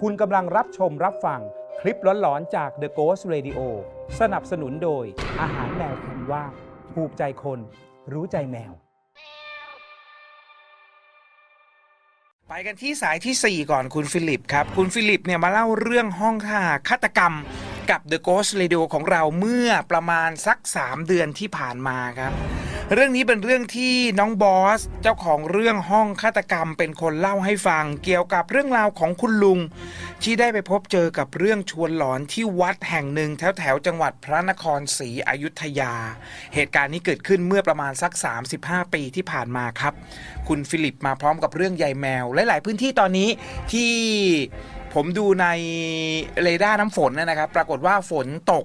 คุณกำลังรับชมรับฟังคลิปหลอนๆจาก The Ghost Radio สนับสนุนโดย อาหารแมวคุณว่าถูกใจคน รู้ใจแมว ไปกันที่สายทีสี่ 4 ก่อนคุณฟิลิปครับ คุณฟิลิปเนี่ยมาเล่าเรื่องห้องฆ่าฆาตกรรมกับ The Ghost Radio ของเราเมื่อประมาณสัก 3 เดือนที่ผ่านมาครับ เรื่องนี้เป็นเรื่องที่น้องบอส เจ้าของเรื่องห้องฆาตกรรมเป็นคนเล่าให้ฟัง เกี่ยวกับเรื่องราวของคุณลุง ที่ได้ไปพบเจอกับเรื่องชวนหลอนที่วัดแห่งหนึ่งแถวแถวจังหวัดพระนครศรีอยุธยา เหตุการณ์นี้เกิดขึ้นเมื่อประมาณสัก 35 ปีที่ผ่านมาครับ คุณฟิลิปมาพร้อมกับเรื่องใยแมว หลาย ๆ พื้นที่ตอนนี้ที่ผมดูในเรดาร์น้ำฝนเนยนะครับ ปรากฏว่าฝนตก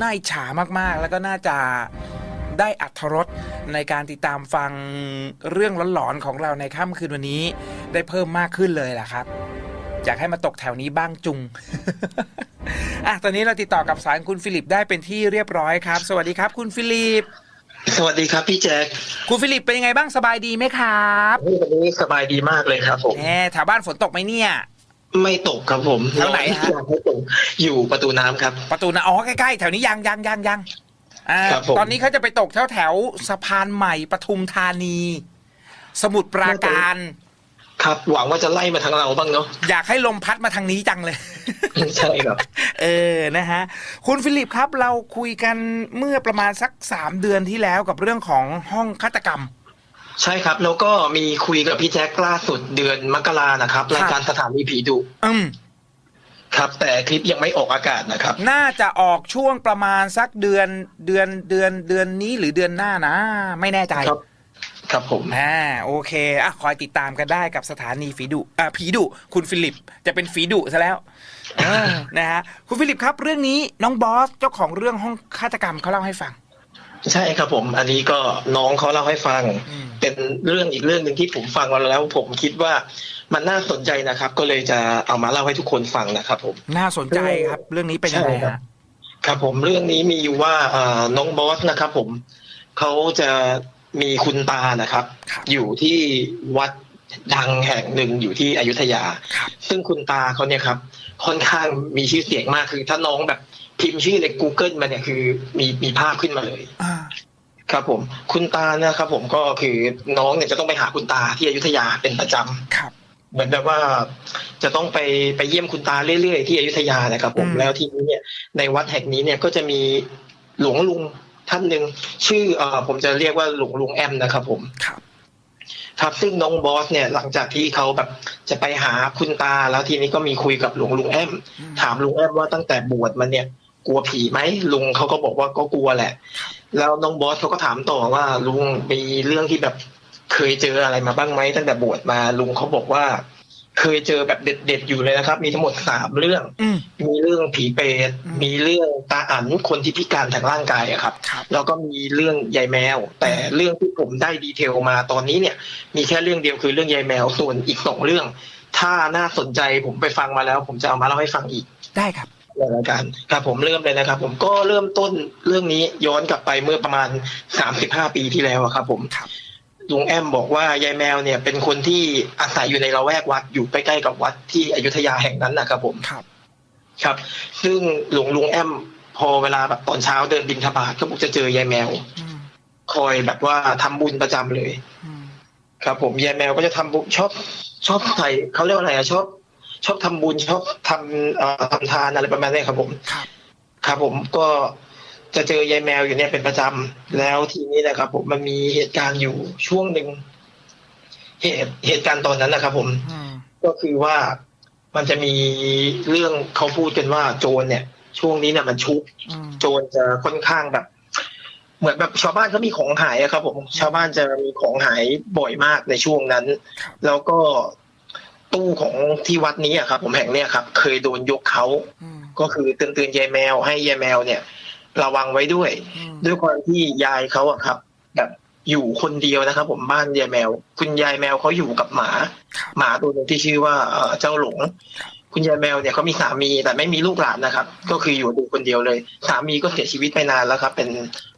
น่าอิจฉามากๆ แล้วก็น่าจะ ได้อัธรสในการติดตามฟังเรื่องหลอนๆของเราในค่ำคืนวันนี้ ได้เพิ่มมากขึ้นเลยล่ะครับอยากให้มาตกแถวนี้บ้างจุง อะ ตอนนี้เราติดต่อกับสายคุณฟิลิปได้เป็นที่เรียบร้อยครับ สวัสดีครับ คุณฟิลิป สวัสดีครับพี่แจ๊คคุณฟิลิปเป็นยังไงบ้างสบายดีไหมครับวันนี้สบายดีมากเลยครับผมแหมแถวบ้านฝนตกไหมเนี่ย ไม่ตกครับผมแถวไหนฮะอยากให้ตกอยู่ประตูน้ำครับ ประตูนะอ๋อใกล้ๆแถวนี้ยังยังยังยัง อ่าครับผม ตอนนี้เขาจะไปตกแถวแถวๆสะพานใหม่ปทุมธานี สมุทรปราการ ครับ หวังว่าจะไล่มาทางเราบ้างเนาะ อยากให้ลมพัดมาทางนี้จังเลย ใช่ครับ เออ นะฮะ คุณฟิลิปครับ เราคุยกันเมื่อประมาณสักสามเดือนที่แล้วกับเรื่องของห้องฆาตกรรม ใช่ครับ แล้วก็มีคุยกับพี่แจ๊คล่าสุดเดือนมกรานะครับ รายการสถานีผีดุ อืม ครับแต่คลิปยังไม่ออกอากาศนะครับ น่าจะออกช่วงประมาณสักเดือนเดือนเดือนเดือนนี้หรือเดือนหน้านะ ไม่แน่ใจครับครับผมอ่าโอเคอะคอยติดตามกันได้กับสถานีฝีดุอ่าผีดุคุณฟิลิปจะเป็นฝีดุซะแล้วเออนะฮะคุณฟิลิปครับเรื่องนี้น้องบอสเจ้าของเรื่องห้องฆาตกรรมเขาเล่าให้ฟัง ใช่ครับผม อันนี้ก็น้องเขาเล่าให้ฟังอืมเป็นเรื่องอีกเรื่องหนึ่งที่ผมฟังมาแล้ว ผมคิดว่า มันน่าสนใจนะครับ ก็เลยจะเอามาเล่าให้ทุกคนฟังนะครับผมน่าสนใจครับ เรื่องนี้เป็นยังไงใช่ครับฮะครับผมเรื่องนี้มีอยู่ว่าเอ่อน้องบอสนะครับ ผมเขาจะมีคุณตานะครับครับ อยู่ที่วัดดังแห่งหนึ่งอยู่ที่อยุธยาครับซึ่งคุณตาเขาเนี่ยครับ ค่อนข้างมีชื่อเสียงมากคือ ถ้าน้องแบบพิมพ์ชื่อใน Google มาเนี่ยคือมีมีภาพขึ้นมาเลยอ่าครับผม คุณตาเนี่ยครับ ผมก็คือน้องเนี่ยจะต้องไปหาคุณตาที่อยุธยาเป็นประจำครับ เหมือนแบบว่าจะต้องไปไปเยี่ยมคุณตาเรื่อยๆที่อยุธยานะครับ ผมอืมแล้วทีนี้เนี่ยในวัดแห่งนี้เนี่ยก็จะมีหลวงลุงท่านหนึ่งชื่อเอ่อผมจะเรียกว่าหลวงลุงแอมนะครับ ผมครับครับซึ่งน้องบอสเนี่ยหลังจากที่เขาแบบจะไปหาคุณตาแล้วทีนี้ก็มีคุยกับหลวงลุงแอมอืมถามลุงแอมว่าตั้งแต่บวชมาเนี่ย กลัวผีไหมลุงเขาก็บอกว่าก็กลัวแหละ แล้วน้องบอสเขาก็ถามต่อว่าลุงมีเรื่องที่แบบ เคยเจออะไรมาบ้างไหมตั้งแต่บวชมาลุงเขาบอกว่า เคยเจอแบบเด็ดๆอยู่เลยนะครับ มีทั้งหมดสามเรื่อง อืม มีเรื่องผีเปรตอืมมีเรื่องตาอันคนที่พิการทางร่างกายอะครับ ครับ แล้วก็มีเรื่องยายแมว แต่เรื่องที่ผมได้ดีเทลมาตอนนี้เนี่ย มีแค่เรื่องเดียวคือเรื่องยายแมวส่วนอีกสองเรื่อง ถ้าน่าสนใจผมไปฟังมาแล้ว ผมจะเอามาเล่าให้ฟังอีก ได้ครับ ในรายการครับผมเริ่มเลยนะครับ ผมก็เริ่มต้นเรื่องนี้ย้อนกลับไปเมื่อประมาณสามสิบห้าปีที่แล้วอะครับผมครับ ลุงแอมบอกว่ายายแมวเนี่ย เป็นคนที่อาศัยอยู่ในละแวกวัดอยู่ใกล้ๆกับวัดที่อยุธยาแห่งนั้นนะครับผมครับ ครับ ซึ่งหลวงลุงแอม พอเวลาแบบตอนเช้าเดินบินทบาทก็บอกจะเจอยายแมวอืมคอยแบบว่าทำบุญประจำเลยอืมครับ ผมยายแมวก็จะทำบุญชอบ ชอบใส่เขาเรียกว่าอะไรอะชอบ ชอบทำบุญชอบทำเอ่อทำทานอะไรประมาณนี้ครับผมครับครับผมก็ จะเจอยายแมวอยู่เนี่ยเป็นประจำแล้วทีนี้นะครับผมมันมีเหตุการณ์อยู่ช่วงหนึ่งเหตุเหตุการณ์ตอนนั้นนะครับ ผมอืมก็คือว่ามันจะมีเรื่องเขาพูดกันว่าโจรเนี่ย ช่วงนี้เนี่ยมันชุกอืมโจรจะค่อนข้างแบบ เหมือนแบบชาวบ้านเขามีของหายอะครับ ผม ชาวบ้านจะมีของหายบ่อยมากในช่วงนั้นครับแล้วก็ตู้ของที่วัดนี้อะครับ ผมแห่งเนี้ยครับ เคยโดนยกเขาอืมก็คือเตือนเตือนยายแมวให้ยายแมวเนี่ย ระวังไว้ด้วยอืมด้วยความที่ยายเขาอะครับ แบบอยู่คนเดียวนะครับ ผมบ้านยายแมว คุณยายแมวเขาอยู่กับหมาครับหมาตัวหนึ่งที่ชื่อว่าเอ่อเจ้าหลงครับคุณยายแมวเนี่ยเขามีสามีแต่ไม่มีลูกหลานนะครับ ก็คืออยู่ดูคนเดียวเลย สามีก็เสียชีวิตไปนานแล้วครับ เป็น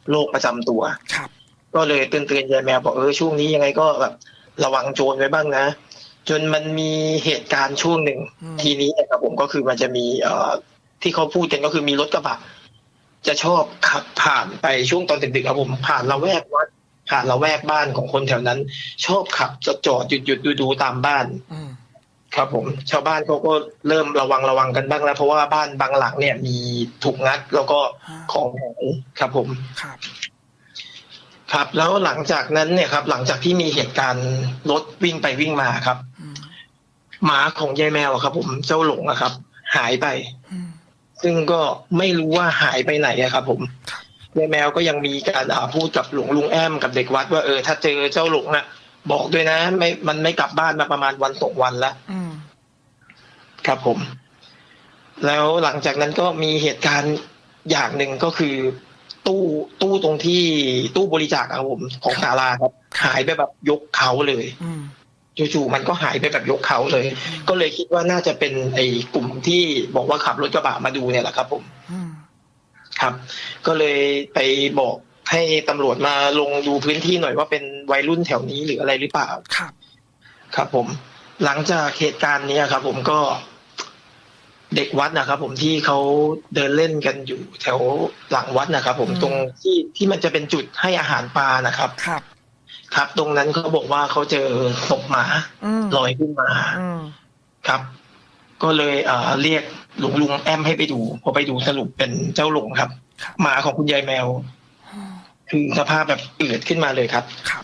โรคประจำตัวครับก็เลยเตือนเตือนยายแมวบอกเออช่วงนี้ยังไงก็แบบระวังโจรไว้บ้างนะ จนมันมีเหตุการณ์ช่วงหนึ่งอืมทีนี้นะครับผมก็คือมันจะมีเอ่อที่เขาพูดกันก็คือมีรถกระบะ จะชอบขับผ่านไปช่วงตอนดึกๆครับผมผ่านละแวกวัดผ่านละแวกบ้านของคนแถวนั้น ชอบขับจอดจอดหยุดหยุดดูดูๆตามบ้านอืมครับผมชาวบ้านเขาก็เริ่มระวังระวังกันบ้างแล้ว เพราะว่าบ้านบางหลังเนี่ยมีถูกงัดแล้วก็ของหายครับผมครับ ครับ แล้วหลังจากนั้นเนี่ยครับ หลังจากที่มีเหตุการณ์รถวิ่งไปวิ่งมาครับอืมหมาของยายแมวอะครับผมเจ้าหลงอะครับ หายไป อืม ซึ่งก็ไม่รู้ว่าหายไปไหนอะครับผมครับยายแมวก็ยังมีการอ่าพูดกับหลวงลุงแอมกับเด็กวัด ว่าเออถ้าเจอเจ้าหลงอะบอกด้วยนะ ไม่มันไม่กลับบ้านมาประมาณวันสองวันแล้วอืมครับผม แล้วหลังจากนั้นก็มีเหตุการณ์อย่างหนึ่งก็คือ ตู้ตู้ตรงที่ตู้บริจาคอะครับผมของศาลาครับหายไปแบบยกเขาเลย อืม จู่ๆมันก็หายไปแบบยกเขาเลย ก็เลยคิดว่าน่าจะเป็นไอ้กลุ่มที่บอกว่าขับรถกระบะมาดูเนี่ยแหละครับผมอืมครับ ก็เลยไปบอกให้ตำรวจมาลงดูพื้นที่หน่อยว่าเป็นวัยรุ่นแถวนี้หรืออะไรหรือเปล่าครับ ครับ ผม หลังจากเหตุการณ์นี้ครับ ผมก็เด็กวัดนะครับ ผมที่เขาเดินเล่นกันอยู่แถวหลังวัดนะครับ ผมอืมตรงที่ที่มันจะเป็นจุดให้อาหารปลานะครับ ครับ ครับ ตรงนั้นเขาบอกว่าเขาเจอศพหมาอืมลอยขึ้นมาอืมครับ ก็เลยเอ่อเรียกหลวงลุงแอมให้ไปดูพอไปดูสรุปเป็นเจ้าหลงครับครับ หมาของคุณยายแมว คือสภาพแบบอืดขึ้นมาเลยครับครับ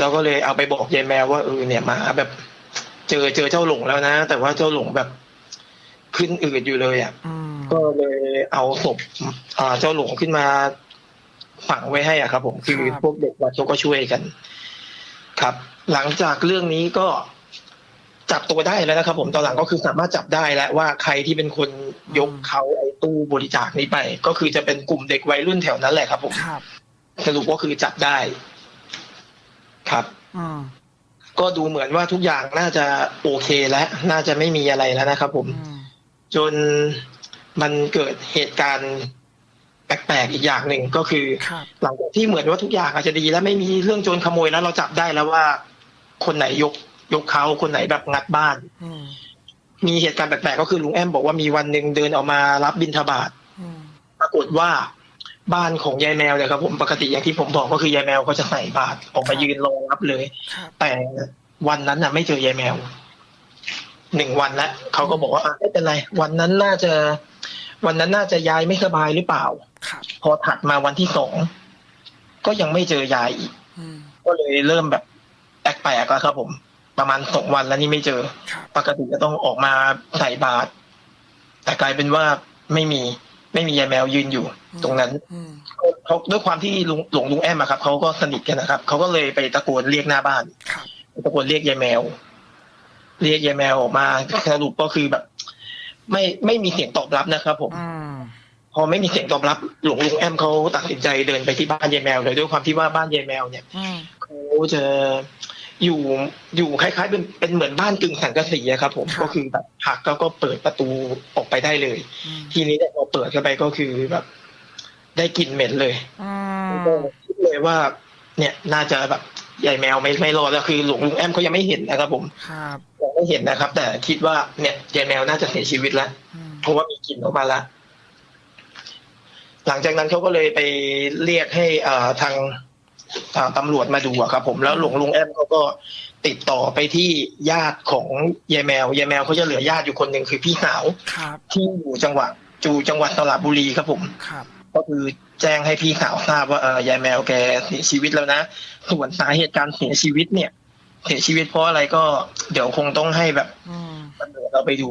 เราก็เลยเอาไปบอกยายแมวว่าเออเนี่ยหมาแบบ เจอเจอเจ้าหลงแล้วนะ แต่ว่าเจ้าหลงแบบขึ้นอืดอยู่เลยอะอืมก็เลยเอาศพอ่าเจ้าหลงขึ้นมาฝังไว้ให้อะครับ ผมคือพวกเด็กวัดเขาก็ช่วยกัน ครับ หลังจากเรื่องนี้ก็จับตัวได้แล้วนะครับ ผมตอนหลังก็คือสามารถจับได้แล้วว่าใครที่เป็นคนยกเขาไอ้ตู้บริจาคนี้ไป ก็คือจะเป็นกลุ่มเด็กวัยรุ่นแถวนั้นแหละครับ ผมครับสรุปก็คือจับได้ ครับอืมก็ดูเหมือนว่าทุกอย่างน่าจะโอเคแล้วน่าจะไม่มีอะไรแล้วนะครับ ผมอืมจนมันเกิดเหตุการณ์ แปลกๆอีกอย่างหนึ่งก็คือครับหลังจากที่เหมือนว่าทุกอย่างอาจจะดี แล้วไม่มีเรื่องโจรขโมยแล้วเราจับได้แล้วว่า คนไหนยกยกเขาคนไหนแบบงัดบ้านอืมมีเหตุการณ์แปลกๆก็คือลุงแอมบอกว่ามีวันหนึ่งเดินออกมารับบิณฑบาตอืมปรากฏว่าบ้านของยายแมวเนี่ยครับผมปกติอย่างที่ผมบอกก็คือยายแมวก็จะใส่บาตรออกมายืนรอรับเลยครับแต่วันนั้นน่ะ ไม่เจอยายแมวหนึ่งวันแล้วเขาก็บอกว่าอะไม่เป็นไร วันนั้นน่าจะ วันนั้นน่าจะยายไม่สบายหรือเปล่าครับ พอถัดมาวันที่สองก็ยังไม่เจอยายอีกอืมก็เลยเริ่มแบบแปลกๆแล้วครับผม ประมาณสองวันแล้วนี่ไม่เจอครับปกติจะต้องออกมาใส่บาตรแต่กลายเป็นว่าไม่มีไม่มียายแมวยืนอยู่ ตรงนั้นอืมเขาด้วยความที่ลุงหลวงลุงแอมอะครับเขาก็สนิทกันนะครับเขาก็เลยไปตะโกนเรียกหน้าบ้านครับตะโกนเรียกยายแมว เรียกยายแมวออกมาสรุปก็คือแบบ ไม่ไม่มีเสียงตอบรับนะครับ ผมอืม พอไม่มีเสียงตอบรับหลวงลุงแอมเขาตัดสินใจเดินไปที่บ้านยายแมวเลยด้วยความที่ว่าบ้านยายแมวเนี่ยอืมเขาจะอยู่อยู่คล้ายๆเป็นเป็นเหมือนบ้านกึ่งสังกะสีอะครับ ผมก็คือแบบหักแล้วก็เปิดประตูออกไปได้เลยอืมทีนี้เนี่ยพอเปิดเข้าไปก็คือแบบ ได้กลิ่นเหม็นเลยอืก็มคิดเลยว่า เนี่ยน่าจะแบบใหญ่แมวไม่ไม่รอดแล้วคือหลวงลุงแอมเขายังไม่เห็นนะครับ ผมครับยังไม่เห็นนะครับ แต่คิดว่าเนี่ยยายแมวน่าจะเสียชีวิตแล้วอืมเพราะว่ามีกลิ่นออกมาแล้ว หลังจากนั้นเขาก็เลยไปเรียกให้อ่าทางอ่าตำรวจมาดูอะครับ ผมแล้วหลวงลุงแอมเขาก็ติดต่อไปที่ญาติของยายแมวยายแมวเขาจะเหลือญาติอยู่คนหนึ่งคือพี่สาวครับที่อยู่จังหวัดจูจังหวัดสระบุรีครับผมครับ ก็คือแจ้งให้พี่สาวทราบว่าเออยายแมวแกเสียชีวิตแล้วนะส่วนสาเหตุการเสียชีวิตเนี่ย เสียชีวิตเพราะอะไรก็เดี๋ยวคงต้องให้แบบอืม ตำรวจเราไปดู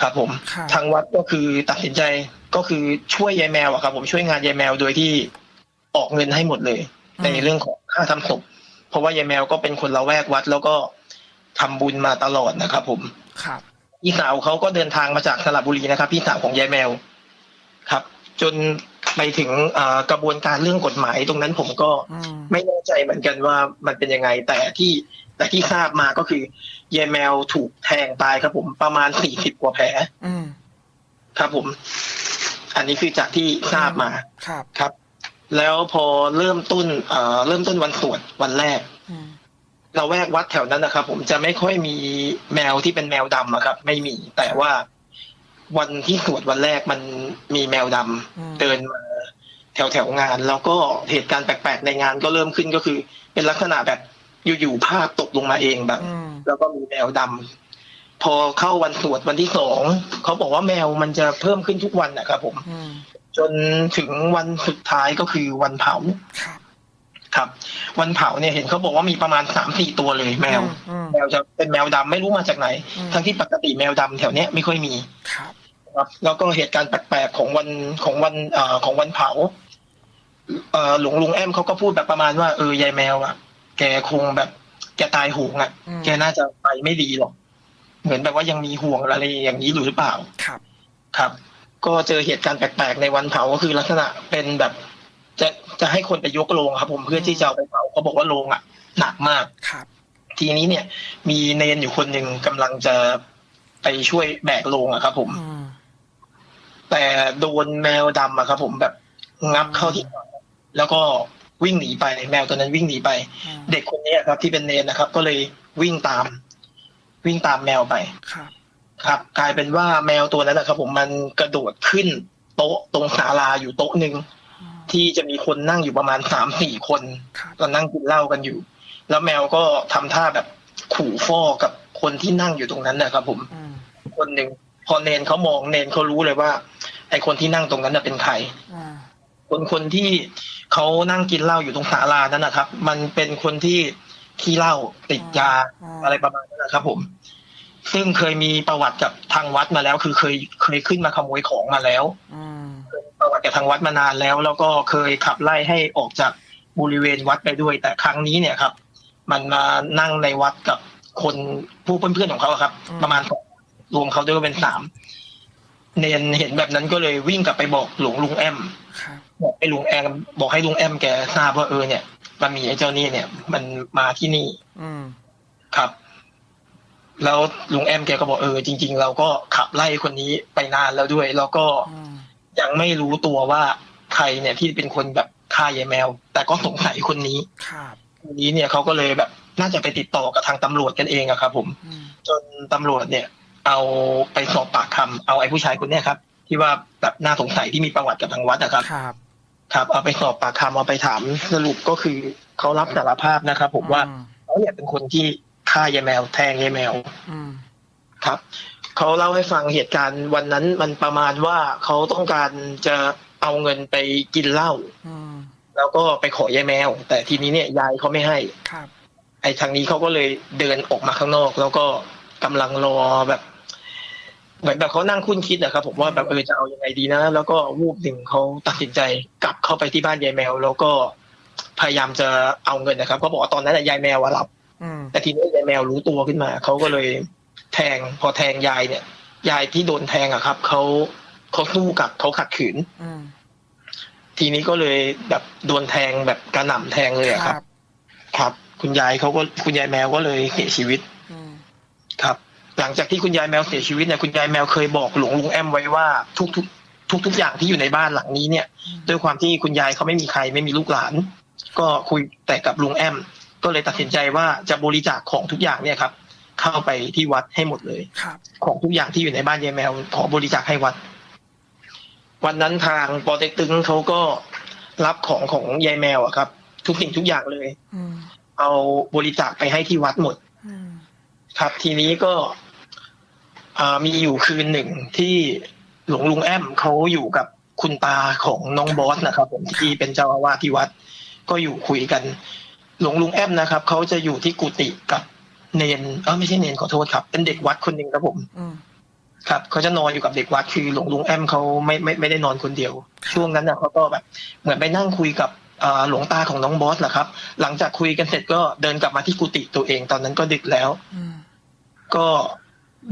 ครับผม ครับ ทางวัดก็คือตัดสินใจ ก็คือช่วยยายแมวอะครับ ผมช่วยงานยายแมวโดยที่ออกเงินให้หมดเลย ในเรื่องของค่าทำศพเพราะว่ายายแมวก็เป็นคนละแวกวัด แล้วก็ทำบุญมาตลอดนะครับ ผมครับพี่สาวเขาก็เดินทางมาจากสระบุรีนะครับ พี่สาวของยายแมวครับ จนไปถึงอ่ากระบวนการเรื่องกฎหมายตรงนั้นผมก็อืมไม่แน่ใจเหมือนกันว่ามันเป็นยังไง แต่ที่แต่ที่ทราบมาก็คือยายแมวถูกแทงตายครับผมประมาณสี่สิบกว่าแผลอืมครับผม อันนี้คือจากที่ทราบมาครับครับ แล้วพอเริ่มต้นเอ่อเริ่มต้นวันสวดวันแรกอืมเราแวกวัดแถวนั้นนะครับ ผมจะไม่ค่อยมีแมวที่เป็นแมวดำอะครับ ไม่มี แต่ว่าวันที่สวดวันแรกมันมีแมวดำอืมเดินมาแถวแถวๆงาน แล้วก็เหตุการณ์แปลกๆในงานก็เริ่มขึ้นก็คือ เป็นลักษณะแบบอยู่ๆภาพตกลงมาเองแบบอืมแล้วก็มีแมวดำ พอเข้าวันสวดวันที่สองเขาบอกว่าแมวมันจะเพิ่มขึ้นทุกวันนะครับผมอืมจนถึงวันสุดท้ายก็คือวันเผาครับครับ วันเผาเนี่ยเห็นเขาบอกว่ามีประมาณสามสี่ตัวเลย แมวอืมแมวจะเป็นแมวดำไม่รู้มาจากไหนอืมทั้งที่ปกติแมวดำแถวเนี้ยไม่ค่อยมีครับครับแล้วก็เหตุการณ์แปลกๆของวันของวันเอ่อของวันเผาเอ่อหลวงลุงแอมเขาก็พูดแบบประมาณว่าเออยายแมวอะ แกคงแบบ แกตายโหงอะอืมแกน่าจะไปไม่ดีหรอก เหมือนแบบว่ายังมีห่วงอะไรอย่างนี้อยู่หรือเปล่า ครับ ครับ ก็เจอเหตุการณ์แปลกๆในวันเผาก็คือลักษณะเป็นแบบจะจะให้คนไปยกโลงครับผมเพื่อที่จะเอาไปเผาเขาบอกว่าโลงอะ หนักมากครับ ทีนี้เนี่ย มีเนนอยู่คนหนึ่งกำลังจะไปช่วยแบกโลงอะครับผมอืมแต่โดนแมวดำอะครับ ผมแบบงับเข้าที่ขาแล้วก็วิ่งหนีไป แมวตัวนั้นวิ่งหนีไปอืมเด็กคนนี้ครับ ที่เป็นเนนนะครับ ก็เลยวิ่งตาม วิ่งตามแมวไป ครับ ครับ กลายเป็นว่าแมวตัวนั้นนะครับ ผมมันกระโดดขึ้น โต๊ะตรงศาลาอยู่โต๊ะหนึ่งอืมที่จะมีคนนั่งอยู่ประมาณสามสี่คนครับก็นั่งกินเหล้ากันอยู่ แล้วแมวก็ทำท่าแบบขู่ฟ้อกับคนที่นั่งอยู่ตรงนั้นนะครับผมอืมคนหนึ่งพอเนนเขามองเนนเขารู้เลยว่า ไอคนที่นั่งตรงนั้นน่ะเป็นใครอืมคนคนที่เขานั่งกินเหล้าอยู่ตรงศาลานั้นนะครับ มันเป็นคนที่ ขี้เหล้าติดยาอะไรประมาณนั้นนะครับผม ซึ่งเคยมีประวัติกับทางวัดมาแล้ว คือเคยเคยขึ้นมาขโมยของมาแล้วอืมประวัติกับทางวัดมานานแล้ว แล้วก็เคยขับไล่ให้ออกจากบริเวณวัดไปด้วย แต่ครั้งนี้เนี่ยครับ มันมานั่งในวัดกับคนผู้เพื่อนๆของเขาอะครับประมาณสองรวมเขาด้วยก็เป็นสามเนนเห็นแบบนั้นก็เลยวิ่งกลับไปบอกหลวงลุงแอม ครับ บอกให้ลุงแอมบอกให้ลุงแอมแกทราบว่าเออเนี่ย มันมีไอ้เจ้านี่เนี่ย มันมาที่นี่ อืมครับ แล้วลุงแอมแกก็บอกเออจริง ๆ เราก็ขับไล่คนนี้ไปนานแล้วด้วย แล้วก็อืมยังไม่รู้ตัวว่าใครเนี่ยที่เป็นคนแบบฆ่ายายแมว แต่ก็สงสัยคนนี้ ครับคนนี้เนี่ยเขาก็เลยแบบน่าจะไปติดต่อกับทางตำรวจกันเองอะครับผม อืมจนตำรวจเนี่ย เอาไปสอบปากคำเอาไอ้ผู้ชายคนเนี้ยครับ ที่ว่าแบบน่าสงสัยที่มีประวัติกับทางวัดนะครับ ครับ ครับเอาไปสอบปากคำเอาไปถามสรุปก็คือเขารับสารภาพนะครับ ผมว่าอืมเขาเนี่ยเป็นคนที่ฆ่ายายแมว แทงยายแมวอืมครับเขาเล่าให้ฟังเหตุการณ์วันนั้นมันประมาณว่าเขาต้องการจะเอาเงินไปกินเหล้าอืมแล้วก็ไปขอยายแมว แต่ทีนี้เนี่ยยายเขาไม่ให้ครับ ไอ้ทางนี้เขาก็เลยเดินออกมาข้างนอก แล้วก็กำลังรอแบบ เหมือนแบบเขานั่งคุ้นคิดนะครับผมว่าแบบเออจะเอายังไงดีนะ แล้วก็วูบหนึ่งเขาตัดสินใจกลับเข้าไปที่บ้านยายแมว แล้วก็พยายามจะเอาเงินนะครับเขาบอกว่าตอนนั้นน่ะยายแมวอะหลับอืมแต่ทีนี้ยายแมวรู้ตัวขึ้นมาเขาก็เลยแทงพอแทงยายเนี่ย ยายที่โดนแทงอะครับเขาเขาสู้กลับเขาขัดขืนอืมทีนี้ก็เลยแบบโดนแทงแบบกระหน่ำแทงเลยอะครับ ครับ คุณยายเขาก็คุณยายแมวก็เลยเสียชีวิตอืมครับ หลังจากที่คุณยายแมวเสียชีวิตเนี่ยคุณยายแมวเคยบอกหลวงลุงแอมไว้ว่าทุกทุกทุกทุกๆอย่างที่อยู่ในบ้านหลังนี้เนี่ย ด้วยความที่คุณยายเขาไม่มีใครไม่มีลูกหลาน ก็คุยแต่กับลุงแอม ก็เลยตัดสินใจว่าจะบริจาคของทุกอย่างเนี่ยครับ เข้าไปที่วัดให้หมดเลยครับของทุกอย่างที่อยู่ในบ้านยายแมว ขอบริจาคให้วัด วันนั้นทางปอเต็กตึงเขาก็รับของของยายแมวอะครับ ทุกสิ่งทุกอย่างเลยอืมเอาบริจาคไปให้ที่วัดหมดอืมครับ ทีนี้ก็อ่า มีอยู่คืนหนึ่งที่หลวงลุงแอมเขาอยู่กับคุณตาของน้องบอสนะครับผมที่เป็นเจ้าอาวาสที่วัด ก็อยู่คุยกัน หลวงลุงแอมนะครับเขาจะอยู่ที่กุฏิกับเนนเออไม่ใช่เนนขอโทษครับ เป็นเด็กวัดคนหนึ่งครับผมอืมครับเขาจะนอนอยู่กับเด็กวัดคือหลวงลุงแอมเขาไม่ไม่ไม่ได้นอนคนเดียว ช่วงนั้นน่ะเขาก็แบบ เหมือนไปนั่งคุยกับอ่าหลวงตาของน้องบอสแหละครับ หลังจากคุยกันเสร็จก็เดินกลับมาที่กุฏิตัวเอง ตอนนั้นก็ดึกแล้วอืมก็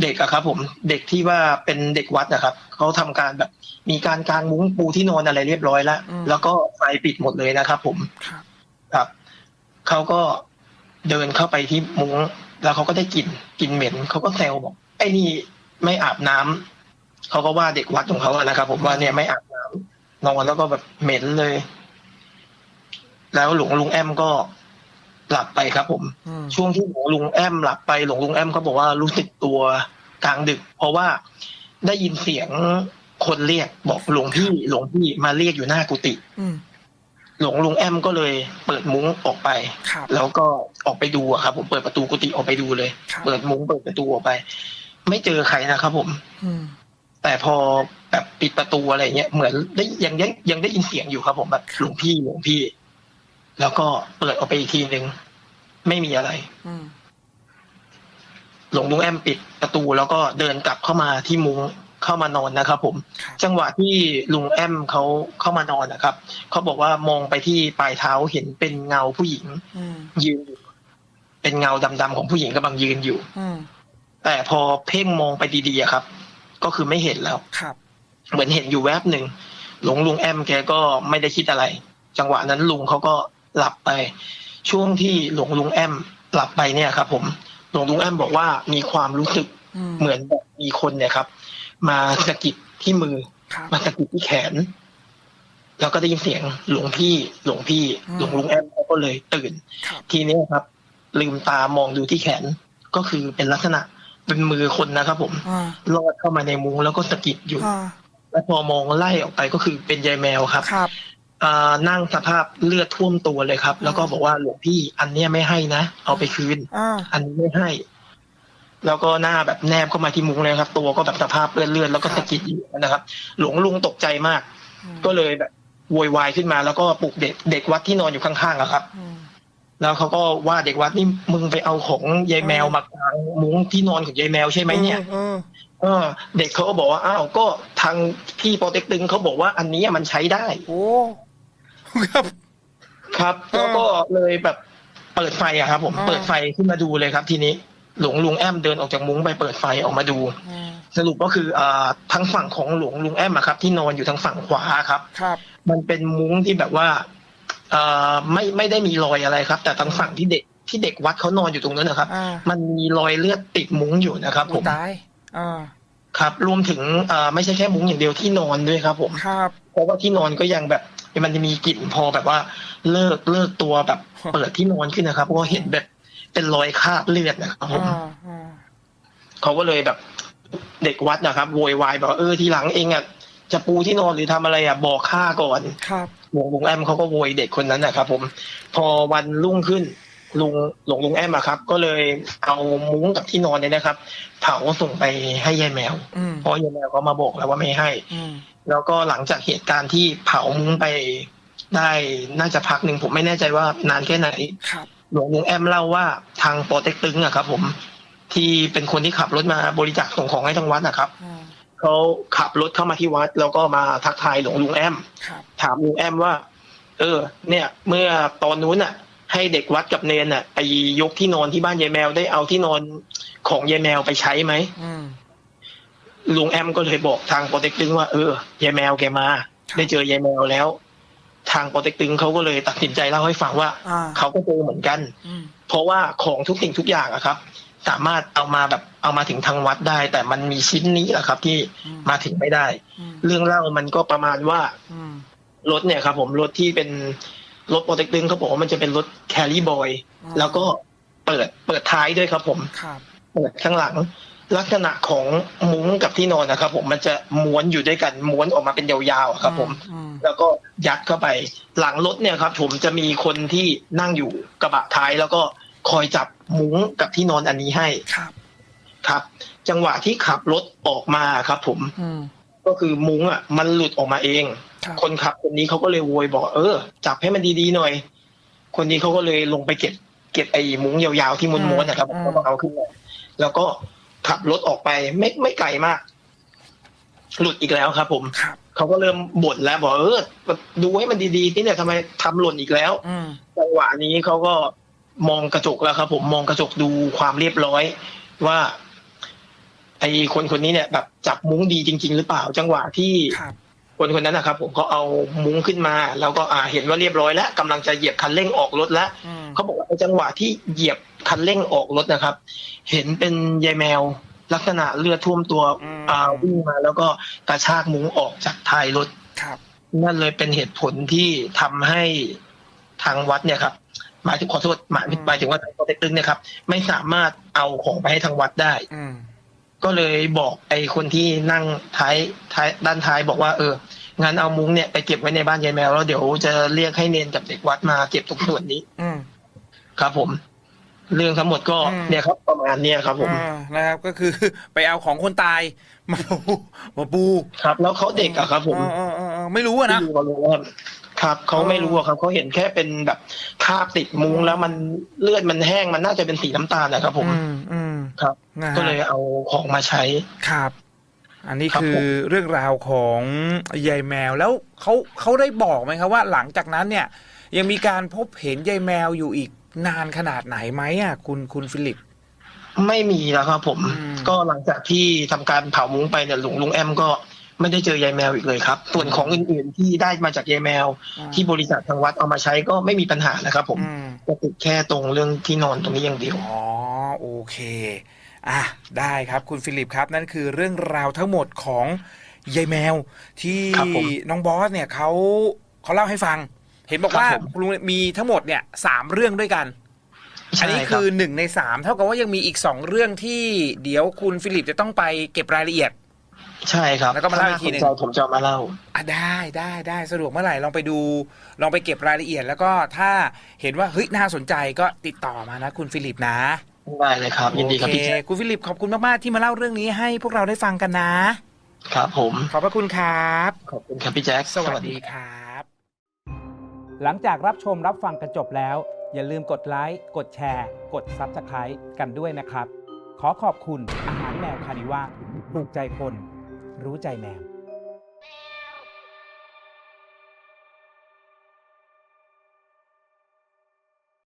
เด็กอะครับ ผมเด็กที่ว่าเป็นเด็กวัดนะครับเขาทำการแบบ มีการกางมุ้งปูที่นอนอะไรเรียบร้อยแล้วแล้วก็ไฟปิดหมดเลยนะครับ ผมครับครับเขาก็เดินเข้าไปที่มุ้งแล้วเขาก็ได้กลิ่นกลิ่นเหม็นเขาก็แซวบอก ไอ้นี่ไม่อาบน้ำเขาก็ว่าเด็กวัดของเขาอะนะครับ ผมว่าเนี่ยไม่อาบน้ำนอนแล้วก็แบบเหม็นเลย แล้วหลวงลุงแอมก็ หลับไปครับผมอืมช่วงที่หลวงลุงแอมหลับไปหลวงลุงแอมเขาบอกว่ารู้สึกตัวกลางดึก เพราะว่าได้ยินเสียงคนเรียกบอกหลวงพี่หลวงพี่มาเรียกอยู่หน้ากุฏิอืมหลวงลุงแอมก็เลยเปิดมุ้งออกไปครับแล้วก็ออกไปดูอะครับ ผมเปิดประตูกุฏิออกไปดูเลยครับเปิดมุ้งเปิดประตูออกไป ไม่เจอใครนะครับผมอืมแต่พอแบบปิดประตูอะไรเงี้ยเหมือนได้ยังยังยังได้ยินเสียงอยู่ครับ ผมแบบหลวงพี่หลวงพี่ แล้วก็เปิดออกไปอีกทีหนึ่งไม่มีอะไรอืมหลวงลุงแอมปิดประตูแล้วก็เดินกลับเข้ามาที่มุ้งเข้ามานอนนะครับ ผมครับจังหวะที่ลุงแอมเขาเข้ามานอนนะครับเขาบอกว่ามองไปที่ปลายเท้าเห็นเป็นเงาผู้หญิงอืมยืนอยู่เป็นเงาดำๆของผู้หญิงกำลังยืนอยู่อืมแต่พอเพ่งมองไปดีๆอะครับ ก็คือไม่เห็นแล้วครับ เหมือนเห็นอยู่แวบหนึ่งหลวงลุงแอมแกก็ไม่ได้คิดอะไร จังหวะนั้นลุงเขาก็ หลับไป ช่วงที่หลวงลุงแอมหลับไปเนี่ยครับ ผมหลวงลุงแอมบอกว่ามีความรู้สึกอืมเหมือนแบบมีคนเนี่ยครับ มาสะกิดที่มือครับมาสะกิดที่แขน แล้วก็ได้ยินเสียงหลวงพี่ หลวงพี่อืมหลวงลุงแอมเขาก็เลยตื่นครับทีนี้ครับ ลืมตามองดูที่แขนก็คือเป็นลักษณะเป็นมือคนนะครับผมอ่าลอดเข้ามาในมุ้งแล้วก็สะกิดอยู่อ่าแล้วพอมองไล่ออกไปก็คือเป็นยายแมวครับครับอ่า นั่งสภาพเลือดท่วมตัวเลยครับ แล้วก็บอกว่าหลวงพี่อันเนี้ยไม่ให้นะ เอาไปคืนอ่าอันนี้ไม่ให้ แล้วก็หน้าแบบแนบเข้ามาที่มุ้งเลยครับ ตัวก็แบบสภาพเลือดเลือดๆแล้วก็สะกิดอยู่นะครับ หลวงลุงตกใจมากอืมก็เลยแบบโวยวายขึ้นมา แล้วก็ปลุกเด็กเด็กวัดที่นอนอยู่ข้างๆอะครับอืมแล้วเขาก็ว่าเด็กวัดนี่มึงไปเอาของยายแมวมากางมุ้งที่นอนของยายแมวใช่ไหมเนี่ยเออเออ เด็กเขาก็บอกว่าอ้าวก็ทางพี่โปรเต็กตึงเขาบอกว่าอันนี้มันใช้ได้โอ้ ครับ ครับเออแล้วก็เลยแบบเปิดไฟอะครับ ผมอ่าเปิดไฟขึ้นมาดูเลยครับ ทีนี้หลวงลุงแอมเดินออกจากมุ้งไปเปิดไฟออกมาดูอืมสรุปก็คืออ่าทางฝั่งของหลวงลุงแอมอะครับ ที่นอนอยู่ทางฝั่งขวาครับ ครับ มันเป็นมุ้งที่แบบว่าเอ่อไม่ไม่ได้มีรอยอะไรครับ แต่ทางฝั่งที่เด็กที่เด็กวัดเขานอนอยู่ตรงนั้นนะครับ อ่า มันมีรอยเลือดติดมุ้งอยู่นะครับผมตายอ่าครับ รวมถึงเอ่อไม่ใช่แค่มุ้งอย่างเดียวที่นอนด้วยครับ ผมครับ เพราะว่าที่นอนก็ยังแบบ มันจะมีกลิ่นพอแบบว่าเลิกเลิกตัวแบบฮะเปิดที่นอนขึ้นนะครับเพราะว่าเห็นแบบเป็นรอยคราบเลือดนะครับผมอ่าอ่าเขาก็เลยแบบ เด็กวัดนะครับโวยวายแบบว่าเออทีหลังเองอะจะปูที่นอนหรือทำอะไรอะบอกข้าก่อนครับหลวงลุงแอมเขาก็โวยเด็กคนนั้นนะครับ ผม พอวันรุ่งขึ้นลุงหลวงลุงแอมอะครับ ก็เลยเอามุ้งกับที่นอนเนี่ยนะครับ เผาส่งไปให้ยายแมวอืมเพราะยายแมวเขามาบอกแล้วว่าไม่ให้อืม แล้วก็หลังจากเหตุการณ์ที่เผามุ้งไปได้น่าจะพักหนึ่งผมไม่แน่ใจว่านานแค่ไหนครับหลวงลุงแอมเล่าว่าทางโปรเต็กตึงอะครับผมที่เป็นคนที่ขับรถมาบริจาคส่งของให้ทางวัดนะครับอืมเขาขับรถเข้ามาที่วัด แล้วก็มาทักทายหลวงลุงแอมครับถามลุงแอมว่า เออ เนี่ย เมื่อตอนนู้นน่ะให้เด็กวัดกับเนนน่ะไปยกที่นอนที่บ้านยายแมวได้เอาที่นอนของยายแมวไปใช้ไหมอืม ลุงแอมก็เลยบอกทางโปรเต็กตึงว่าเออยายแมวแกมา ได้เจอยายแมวแล้ว ทางโปรเต็กตึงเขาก็เลยตัดสินใจเล่าให้ฟังว่าอ่าเขาก็เจอเหมือนกันอืมเพราะว่าของทุกสิ่งทุกอย่างอะครับ สามารถเอามาแบบเอามาถึงทางวัดได้ แต่มันมีชิ้นนี้แหละครับ ที่อืมมาถึงไม่ได้อืมเรื่องเล่ามันก็ประมาณว่าอืมรถเนี่ยครับ ผมรถที่เป็นรถโปรเต็กตึงเขาบอกว่ามันจะเป็นรถแครี่บอยอ่าแล้วก็เปิดเปิดท้ายด้วยครับ ผมครับเปิดข้างหลัง ลักษณะของมุ้งกับที่นอนนะครับ ผมมันจะม้วนอยู่ด้วยกันม้วนออกมาเป็นยาวๆอะครับผมอืมแล้วก็ยัดเข้าไปหลังรถเนี่ยครับ ผมจะมีคนที่นั่งอยู่กระบะท้าย แล้วก็คอยจับมุ้งกับที่นอนอันนี้ให้ครับ ครับ จังหวะที่ขับรถออกมาครับ ผมอืมก็คือมุ้งอะ มันหลุดออกมาเองครับคนขับคนนี้เขาก็เลยโวยบอก เออ จับให้มันดีๆหน่อย คนนี้เขาก็เลยลงไปเก็บ เก็บไอ้มุ้งยาวๆที่ม้วนๆนะครับอืมแล้วก็เอาขึ้นมาแล้วก็ ขับรถออกไปไม่ไม่ไกลมาก หลุดอีกแล้วครับผมครับเขาก็เริ่มบ่นแล้วบอกเออดูให้มันดีๆที่เนี่ยทำไมทำหล่นอีกแล้วอืมจังหวะนี้เขาก็มองกระจกแล้วครับ ผมมองกระจกดูความเรียบร้อย ว่า ไอ้คนคนนี้เนี่ยแบบจับมุ้งดีจริง ๆ หรือเปล่า จังหวะที่ครับคนคนนั้นนะครับผมก็เอามุ้งขึ้นมา แล้วก็อ่าเห็นว่าเรียบร้อยแล้วกำลังจะเหยียบคันเร่งออกรถแล้วอืมเขาบอกว่าไอ้จังหวะที่เหยียบ คันเร่งออกรถนะครับ เห็นเป็นยายแมว ลักษณะเลือดท่วมตัวอืม อ่าวิ่งมา แล้วก็กระชากมุ้งออกจากท้ายรถ ครับ นั่นเลยเป็นเหตุผลที่ทำให้ทางวัดเนี่ยครับหมายถึงขอโทษหมายหมายถึงว่าทางปอเต็กตึงเนี่ยครับ ไม่สามารถเอาของไปให้ทางวัดได้ อืม ก็เลยบอกไอ้คนที่นั่งท้ายท้ายด้านท้ายบอกว่า เอองั้นเอามุ้งเนี่ยไปเก็บไว้ในบ้านยายแมวแล้วเดี๋ยวจะเรียกให้เนนกับเด็กวัดมาเก็บตรงส่วนนี้ อืม ครับผม เรื่องทั้งหมดก็อืม เนี่ยครับประมาณเนี้ยครับผมอ่านะครับก็คือ ไปเอาของคนตายมาปูมาปูครับ แล้วเขาเด็กอะครับ ผมเออเออเออเออไม่รู้อะนะไม่รู้เขารู้ว่าครับเขาไม่รู้อะครับเขาเห็นแค่เป็นแบบคราบติดมุ้งแล้วมันเลือดมันแห้งมันน่าจะเป็นสีน้ำตาลนะครับ ผม อืมอืมครับ นะฮะก็เลยเอาของมาใช้ ครับ อันนี้ครับ คือผมเรื่องราวของยายแมวแล้วเขาเขาได้บอกไหมครับว่าหลังจากนั้นเนี่ย ยังมีการพบเห็นยายแมวอยู่อีก นานขนาดไหนไหมอะ คุณคุณฟิลิป ไม่มีแล้วครับ ผม อืม ก็หลังจากที่ทำการเผามุ้งไปเนี่ยลุงลุงแอมก็ไม่ได้เจอยายแมวอีกเลยครับ ส่วนของอื่นๆที่ได้มาจากยายแมว ที่บริษัททางวัดเอามาใช้ก็ไม่มีปัญหานะครับ ผมอืม ก็ติดแค่ตรงเรื่องที่นอนตรงนี้อย่างเดียว อ๋อโอเคอะได้ครับคุณฟิลิปครับนั่นคือเรื่องราวทั้งหมดของยายแมวที่ครับผมน้องบอสเนี่ยเขาเขาเล่าให้ฟัง เห็นบอกว่าครับผม คุณลุงมีทั้งหมดเนี่ยสามเรื่องด้วยกัน อันนี้ใช่รับคือหนึ่งในสามเท่ากับว่ายังมีอีกสองเรื่องที่เดี๋ยวคุณฟิลิปจะต้องไปเก็บรายละเอียด ใช่ครับแล้วก็มาเล่าอีกทีหนึ่ง ถ้าาสใจผมจะเอามาเล่า อะได้ได้ได้สะดวกเมื่อไหร่ลองไปดู ลองไปเก็บรายละเอียด แล้วก็ถ้าเห็นว่าเฮ้ยน่าสนใจก็ติดต่อมานะคุณฟิลิปนะได้เลยครับ ยินดีครับโอเคพี่แจ๊คคุณฟิลิปขอบคุณมากๆที่มาเล่าเรื่องนี้ให้พวกเราได้ฟังกันนะ ครับผม ขอบพระคุณครับ ขอบคุณครับพี่แจ๊ค สวัสดีครับ หลังจากรับชมรับฟังกันจบแล้ว อย่าลืมกดไลค์ กดแชร์ กด Subscribe กันด้วยนะครับ ขอขอบคุณอาหารแมวคานิว่าถูกใจคน รู้ใจแมว